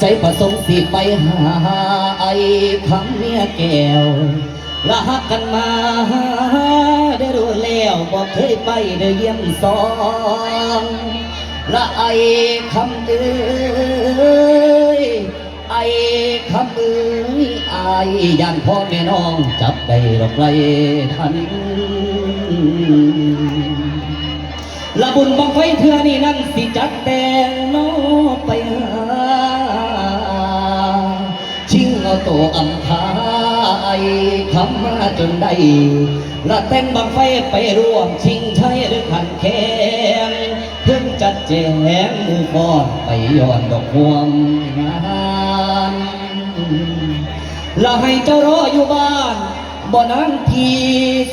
ใจประสงค์สิไปหาไอ้คำเมียแก้วละหักกันมาได้รู้แล้วบอกเคยไปได้เยี่ยมสองละไอ้คำเอ้ยไอ้คำเอ้ยไอ้ยันพ่อแม่น้องจับได้ดอกไรทันละบุญบังไฟเทือนี่นั่นสิจัดแต่งโนไป อาตัวอำพายคำมาจนได้ละเต้นบังไฟไปร่วมชิงชัยหรือขันแข่งเพิ่งจัดแจงหมู่ก่อนไปย้อนดอกห่วงงานละให้เจ้ารออยู่บ้านบ่นานที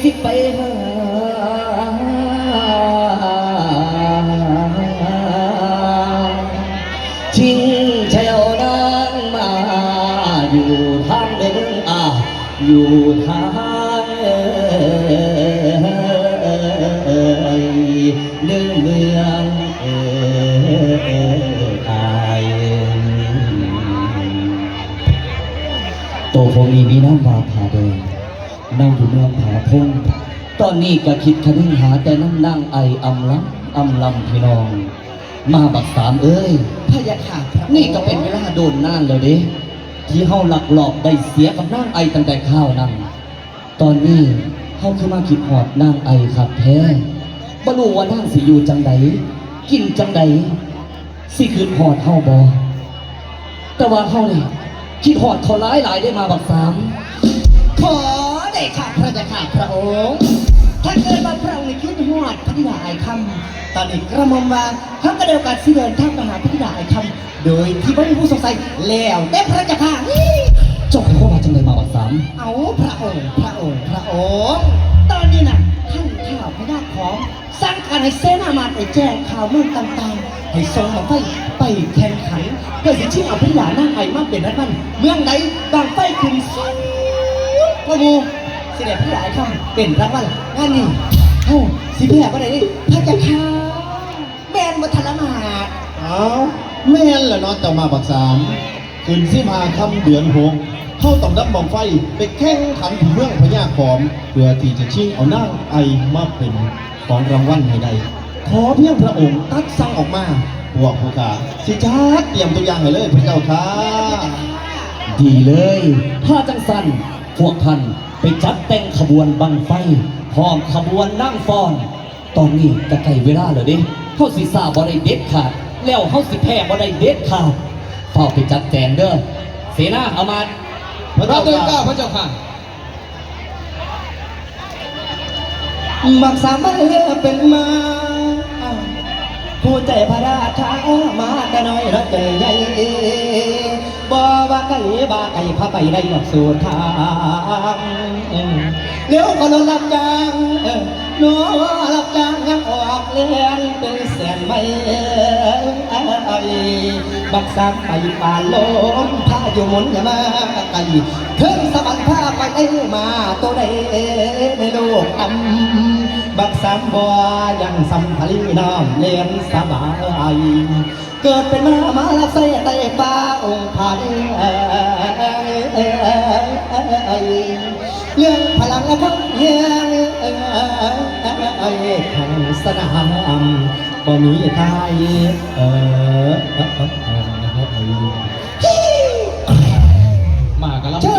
สิไปหา อยู่ทางเดินอ่าอยู่ทางเรื่องเมืองเออายโตพงนี้มีน้ำวาผาแดงนั่งอยู่เมืองผาพงตอนนี้ก็คิดคะนึงหาแต่น้ำนั่งไออำลำอำลำพี่น้อง มาบักสามเอ้ยพะยาค่ะ นี่ก็เป็นเวลาโดนนานแล้วเด้ ที่เฮาหลักหลอกได้เสียกับนางไอตั้งแต่ข้าวนั่งตอนนี้เฮาคือมาคิดหอดนางไอครับแท้บ่รู้ว่านางสิอยู่จังใดกินจังใดสิคืนหอดเฮาบ่แต่ว่าเฮานี่คิดหอดเขาหลายหลายได้มาบักสามขอได้ค่ะพระยาค่ะพระองค์ เกิดว่าพระองค์ในคิดหอดพระธิดาไอคำตอนนี้กระหมอมว่าเขาก็เดียวกันสิเดินทางมาหาพระธิดาไอคำโดยที่ไม่มีผู้สงสัยแล้วแต่พระยาค่ะนี่เจ้าของว่าจังไดมาบักสามเอาพระองค์พระองค์พระองค์ตอนนี้น่ะท่านข่าวพระนาคของสั่งการให้เสนามาไปแจ้งข่าวเมืองต่างๆ ให้ส่งมาไฟไปแข่งขันเพื่อสิชิงเอาพระธิดาหน้าไอมาเป็นรัฐมันเมืองใดบางไฟขึ้นสูงกว่าหมู สิเด็จพี่หลายคำเป็นรางวัลงานนี้เอ้าสิพี่แหบอะไรนี่พระเจ้าค่ะแมนวัฒนมาศเอาแม่นแหละเนาะเจ้ามาบักสามคืนสิมาคำเดือนหกเข้าต้องดับบ่องไฟไปแข่งขันที่เมืองพญาขอม เพื่อที่จะชิงเอานางไอมาเป็นของรางวัลให้ได้ขอเพียงพระองค์ตัดสั่งออกมาพวกผู้ขาสิจ้าเตรียมตัวอย่างให้เลยพระเจ้าค่ะ ดีเลย ถ้าจังสันพวกท่าน ไปจัดแต่งขบวนบังไฟพร้อมขบวนนั่งฟ้อน ตอนนี้ก็ใกล้เวลาแล้วเด้เฮาสิทราบบ่ได้เด็ดขาด แล้วเฮาสิแพ้บ่ได้เด็ดขาดเฝ้าไปจัดแจงเด้อเสนาเอามาพระเจ้าเดินค่ะก้าวพระเจ้าค่ะบักสามารถเลือกเป็นมาผู้ใจพระราชามาแต่น้อยรักใจใหญ่บ่ว่าไก่บ้าไก่พาไปได้หอกสู่ทางเลี้ยวก็โดนรับจ้างหนูรับจ้างยังออกเลี้ยงเป็นแสนไม่บักสามไปป่าลม อยู่หมุนอย่ามาไก่เครื่องสะบัดผ้าไปได้มาตัวใดในโลกอำบักสามบัวยังสัมภารีน้ำเลี้ยงสบายเกิดเป็นมามาลับใส่ไตฟ้าองค์พาดีเรื่องพลังและความเฮียงของสนามบ่มีทายเออ มากันแล้วเชิ